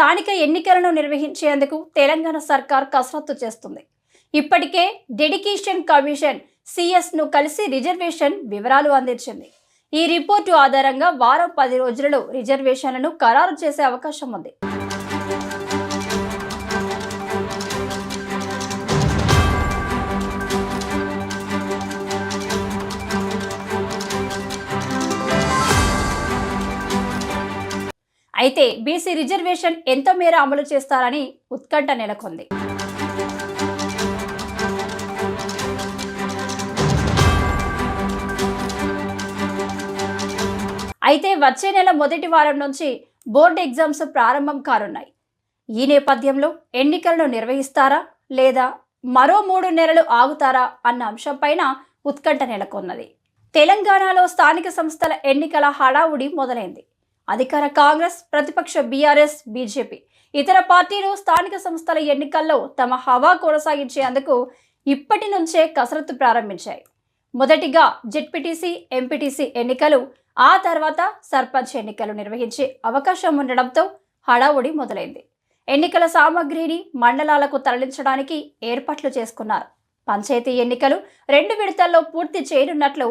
స్థానిక ఎన్నికలను నిర్వహించేందుకు తెలంగాణ సర్కార్ కసరత్తు చేస్తుంది. ఇప్పటికే డెడికేషన్ కమిషన్ సిఎస్ను కలిసి రిజర్వేషన్ వివరాలు అందించింది. ఈ రిపోర్టు ఆధారంగా వారం పది రోజులలో రిజర్వేషన్లను ఖరారు చేసే అవకాశం ఉంది. అయితే బీసీ రిజర్వేషన్ ఎంత మేర అమలు చేస్తారని ఉత్కంఠ నెలకొంది. అయితే వచ్చే నెల మొదటి వారం నుంచి బోర్డు ఎగ్జామ్స్ ప్రారంభం కానున్నాయి. ఈ నేపథ్యంలో ఎన్నికలను నిర్వహిస్తారా లేదా మరో మూడు నెలలు ఆగుతారా అన్న అంశంపైన ఉత్కంఠ నెలకొన్నది. తెలంగాణలో స్థానిక సంస్థల ఎన్నికల హడావుడి మొదలైంది. అధికార కాంగ్రెస్ ప్రతిపక్ష బీఆర్ఎస్ బీజేపీ. ఇతర పార్టీలు స్థానిక సంస్థల ఎన్నికల్లో తమ హవా కొనసాగించేందుకు ఇప్పటి నుంచే కసరత్తు ప్రారంభించాయి. మొదటిగా జెడ్పీటీసీ ఎంపీటీసీ ఎన్నికలు ఆ తర్వాత సర్పంచ్ ఎన్నికలు నిర్వహించే అవకాశం ఉండడంతో హడావుడి మొదలైంది. ఎన్నికల సామగ్రిని మండలాలకు తరలించడానికి ఏర్పాట్లు చేసుకున్నారు. పంచాయతీ ఎన్నికలు రెండు విడతల్లో పూర్తి చేయనున్నట్లు